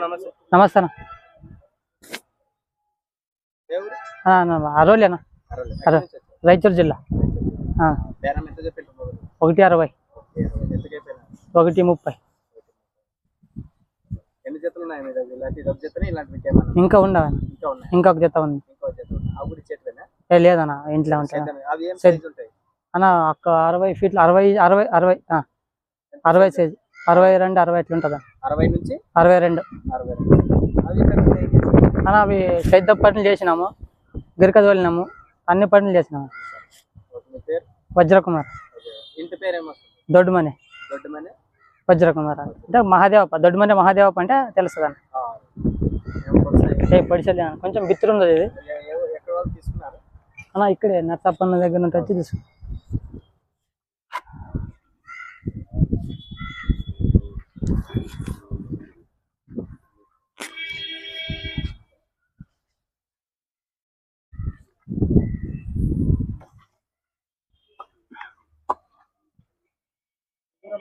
నమస్తే. నమస్తే అన్న. ఎవరు? ఆ, అన్న అరోలి అన్న. అరవై. అరే. ఎక్కడి నుంచి వచ్చారు? రాయచూరు జిల్లా? ఒకటి అరవై? ఒకటి ముప్పై. ఇంకా ఉన్నాయి. ఇంకొక జత ఉంది. లేదన్న ఇంట్లో ఉంటాయి అన్న. ఒక అరవై ఫీట్లు అరవై అరవై అరవై అరవై సైజ్ అరవై రెండు అరవై ఎట్లా ఉంటుంది? అరవై నుంచి? అరవై రెండు. అరవై? అన్న అవి సైద్ద పనులు చేసినాము. గిరక తోలినాము అన్ని పనులు చేసినాము. వజ్రకుమార్. ఇంటి పేరు ఏమొస్తుంది? దొడ్డుమని. దొడ్డమని? వజ్రకుమార్ అంటే మహాదేవప్ప దొడ్డుమని మహాదేవప్ప అంటే తెలుస్తుంది అన్న ఏం పడిసలే కొంచెం బిత్తురు ఉంది ఇది అన్న ఇక్కడే నర్సప్పన్న దగ్గర నుంచి వచ్చి తీసుకు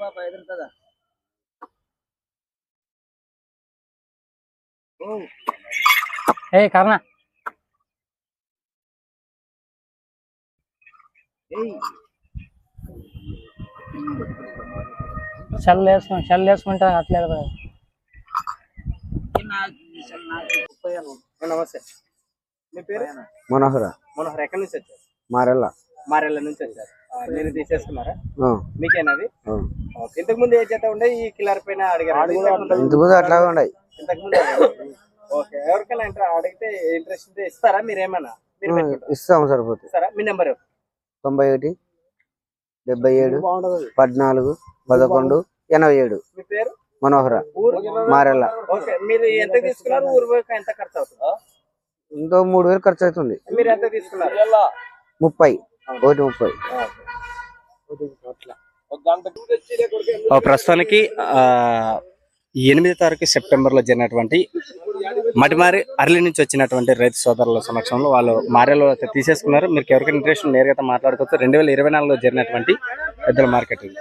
బాబా ఎదురుతుందా ఏ కర్ణ. షెల్ వేసుకుని షెల్ వేసుకుంటే అట్లేదు. నమస్తే. మీ పేరు? మనోహర. మనోహర్ ఎక్కడి నుంచి వచ్చారు? మారెల్ల మారెళ్ళ నుంచి వచ్చారు. మీరు తీసేసుకున్నారా? మీకేనది. ఓకే. ఇంతకు ముందు ఏ చేత ఉండే? ఈ కిల్లర్ పైన అడిగారు? ఇంతకుముందు అట్లాగే ఉన్నాయి ఇంతకు ముందు ఓకే ఎవరికైనా అడిగితే ఇంట్రెస్ట్ ఉంటే ఇస్తారా? మీరు ఏమన్నా మీరు పెట్టుకుంటారా? ఇస్తాము సరిపోతుంది ఇస్తారా? మీ నెంబర్? తొంభై ఒకటి డెబ్బై ఏడు పద్నాలుగు పదకొండు ఎనభై ఏడు మీ పేరు? మనోహర మారెల్ల ఓకే మీరు ఎంత తీసుకున్నారు? ఊరు ఎంత ఖర్చు అవుతుంది ఇంకో మూడు వేలు ఖర్చు అవుతుంది మీరు ఎంత తీసుకున్నారు? ముప్పై. ఒకటి ముప్పై ప్రస్తుతానికి ఎనిమిది తారీఖు సెప్టెంబర్లో జరిగినటువంటి మటిమారి అర్లీ నుంచి వచ్చినటువంటి రైతు సోదరుల సమక్షంలో వాళ్ళు మారేలో అయితే తీసేసుకున్నారు. మీరు ఎవరికైనా ఇంట్రెస్ట్ నేరుగా మాట్లాడుకోవచ్చు. రెండు వేల ఇరవై నాలుగులో జరిగినటువంటి పెద్దల మార్కెట్ ఇది